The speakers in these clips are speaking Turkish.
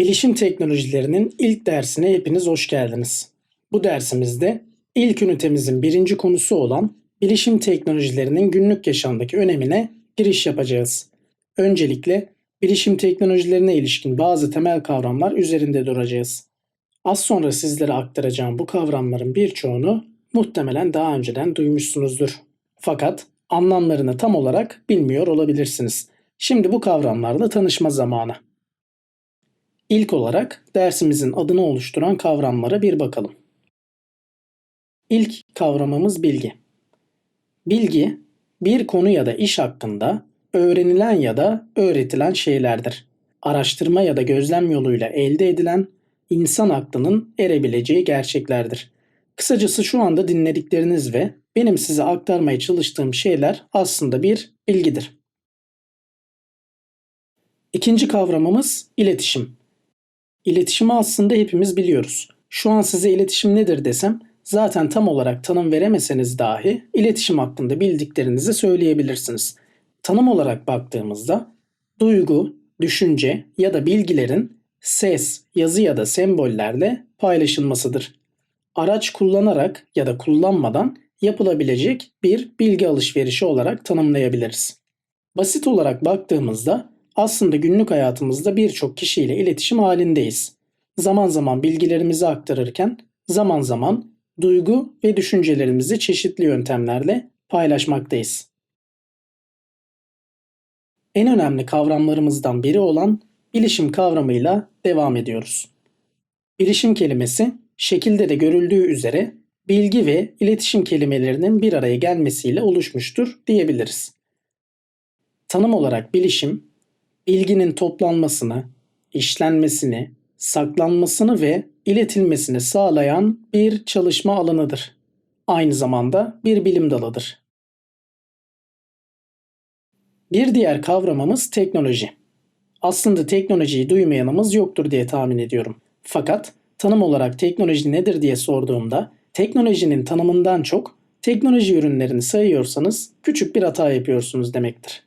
Bilişim teknolojilerinin ilk dersine hepiniz hoş geldiniz. Bu dersimizde ilk ünitemizin birinci konusu olan bilişim teknolojilerinin günlük yaşamdaki önemine giriş yapacağız. Öncelikle bilişim teknolojilerine ilişkin bazı temel kavramlar üzerinde duracağız. Az sonra sizlere aktaracağım bu kavramların birçoğunu muhtemelen daha önceden duymuşsunuzdur. Fakat anlamlarını tam olarak bilmiyor olabilirsiniz. Şimdi bu kavramlarla tanışma zamanı. İlk olarak dersimizin adını oluşturan kavramlara bir bakalım. İlk kavramımız bilgi. Bilgi, bir konu ya da iş hakkında öğrenilen ya da öğretilen şeylerdir. Araştırma ya da gözlem yoluyla elde edilen insan aklının erebileceği gerçeklerdir. Kısacası şu anda dinledikleriniz ve benim size aktarmaya çalıştığım şeyler aslında bir bilgidir. İkinci kavramımız iletişim. İletişimi aslında hepimiz biliyoruz. Şu an size iletişim nedir desem zaten tam olarak tanım veremeseniz dahi iletişim hakkında bildiklerinizi söyleyebilirsiniz. Tanım olarak baktığımızda duygu, düşünce ya da bilgilerin ses, yazı ya da sembollerle paylaşılmasıdır. Araç kullanarak ya da kullanmadan yapılabilecek bir bilgi alışverişi olarak tanımlayabiliriz. Basit olarak baktığımızda aslında günlük hayatımızda birçok kişiyle iletişim halindeyiz. Zaman zaman bilgilerimizi aktarırken zaman zaman duygu ve düşüncelerimizi çeşitli yöntemlerle paylaşmaktayız. En önemli kavramlarımızdan biri olan bilişim kavramıyla devam ediyoruz. Bilişim kelimesi şekilde de görüldüğü üzere bilgi ve iletişim kelimelerinin bir araya gelmesiyle oluşmuştur diyebiliriz. Tanım olarak bilişim, bilginin toplanmasını, işlenmesini, saklanmasını ve iletilmesini sağlayan bir çalışma alanıdır. Aynı zamanda bir bilim dalıdır. Bir diğer kavramımız teknoloji. Aslında teknolojiyi duymayanımız yoktur diye tahmin ediyorum. Fakat tanım olarak teknoloji nedir diye sorduğumda teknolojinin tanımından çok teknoloji ürünlerini sayıyorsanız küçük bir hata yapıyorsunuz demektir.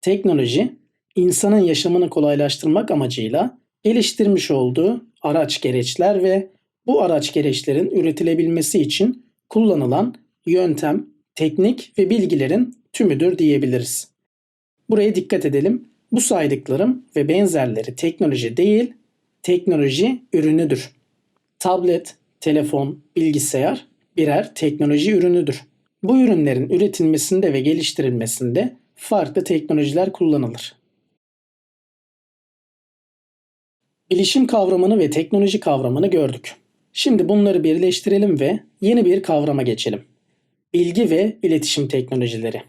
Teknoloji insanın yaşamını kolaylaştırmak amacıyla geliştirmiş olduğu araç gereçler ve bu araç gereçlerin üretilebilmesi için kullanılan yöntem, teknik ve bilgilerin tümüdür diyebiliriz. Buraya dikkat edelim. Bu saydıklarım ve benzerleri teknoloji değil, teknoloji ürünüdür. Tablet, telefon, bilgisayar birer teknoloji ürünüdür. Bu ürünlerin üretilmesinde ve geliştirilmesinde farklı teknolojiler kullanılır. Bilişim kavramını ve teknoloji kavramını gördük. Şimdi bunları birleştirelim ve yeni bir kavrama geçelim. Bilgi ve iletişim teknolojileri.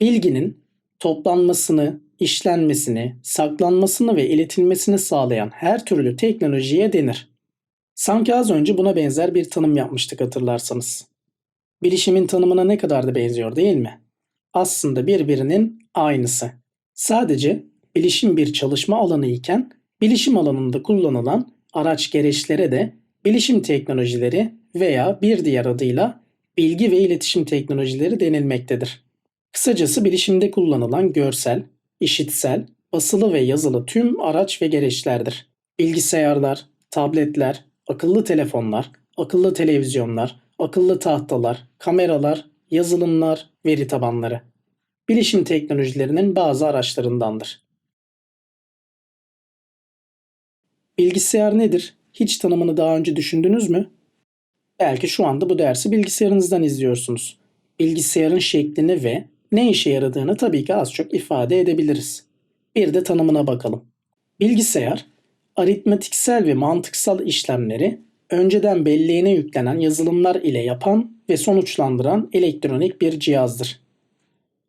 Bilginin toplanmasını, işlenmesini, saklanmasını ve iletilmesini sağlayan her türlü teknolojiye denir. Sanki az önce buna benzer bir tanım yapmıştık hatırlarsanız. Bilişimin tanımına ne kadar da benziyor değil mi? Aslında birbirinin aynısı. Sadece bilişim bir çalışma alanı iken bilişim alanında kullanılan araç gereçlere de bilişim teknolojileri veya bir diğer adıyla bilgi ve iletişim teknolojileri denilmektedir. Kısacası bilişimde kullanılan görsel, işitsel, basılı ve yazılı tüm araç ve gereçlerdir. Bilgisayarlar, tabletler, akıllı telefonlar, akıllı televizyonlar, akıllı tahtalar, kameralar, yazılımlar, veri tabanları. Bilişim teknolojilerinin bazı araçlarındandır. Bilgisayar nedir? Hiç tanımını daha önce düşündünüz mü? Belki şu anda bu dersi bilgisayarınızdan izliyorsunuz. Bilgisayarın şeklini ve ne işe yaradığını tabii ki az çok ifade edebiliriz. Bir de tanımına bakalım. Bilgisayar, aritmetiksel ve mantıksal işlemleri önceden belleğine yüklenen yazılımlar ile yapan ve sonuçlandıran elektronik bir cihazdır.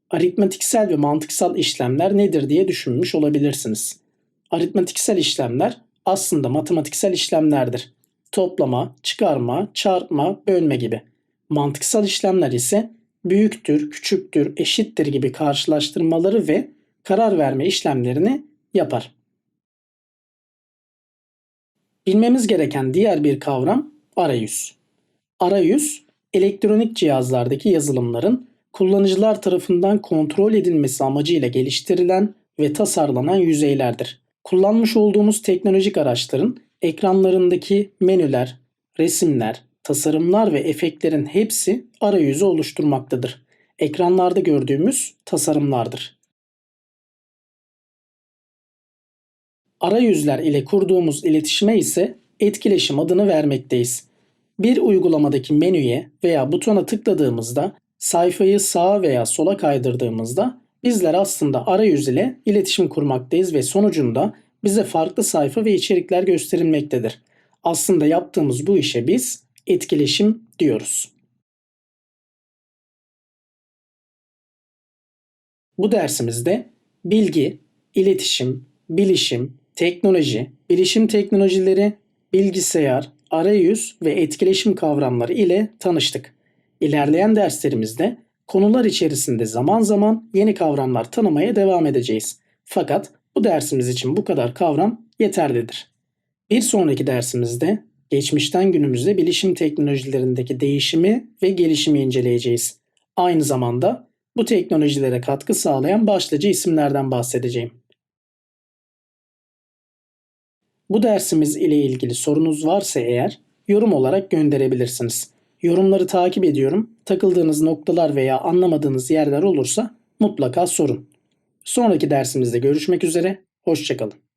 Aritmetiksel ve mantıksal işlemler nedir diye düşünmüş olabilirsiniz. Aritmetiksel işlemler aslında matematiksel işlemlerdir. Toplama, çıkarma, çarpma, bölme gibi. Mantıksal işlemler ise büyüktür, küçüktür, eşittir gibi karşılaştırmaları ve karar verme işlemlerini yapar. Bilmemiz gereken diğer bir kavram arayüz. Arayüz, elektronik cihazlardaki yazılımların kullanıcılar tarafından kontrol edilmesi amacıyla geliştirilen ve tasarlanan yüzeylerdir. Kullanmış olduğumuz teknolojik araçların ekranlarındaki menüler, resimler, tasarımlar ve efektlerin hepsi arayüzü oluşturmaktadır. Ekranlarda gördüğümüz tasarımlardır. Arayüzler ile kurduğumuz iletişime ise etkileşim adını vermekteyiz. Bir uygulamadaki menüye veya butona tıkladığımızda sayfayı sağa veya sola kaydırdığımızda bizler aslında arayüz ile iletişim kurmaktayız ve sonucunda bize farklı sayfa ve içerikler gösterilmektedir. Aslında yaptığımız bu işe biz etkileşim diyoruz. Bu dersimizde bilgi, iletişim, bilişim, teknoloji, bilişim teknolojileri, bilgisayar, arayüz ve etkileşim kavramları ile tanıştık. İlerleyen derslerimizde konular içerisinde zaman zaman yeni kavramlar tanımaya devam edeceğiz. Fakat bu dersimiz için bu kadar kavram yeterlidir. Bir sonraki dersimizde geçmişten günümüze bilişim teknolojilerindeki değişimi ve gelişimi inceleyeceğiz. Aynı zamanda bu teknolojilere katkı sağlayan başlıca isimlerden bahsedeceğim. Bu dersimiz ile ilgili sorunuz varsa eğer yorum olarak gönderebilirsiniz. Yorumları takip ediyorum. Takıldığınız noktalar veya anlamadığınız yerler olursa mutlaka sorun. Sonraki dersimizde görüşmek üzere. Hoşçakalın.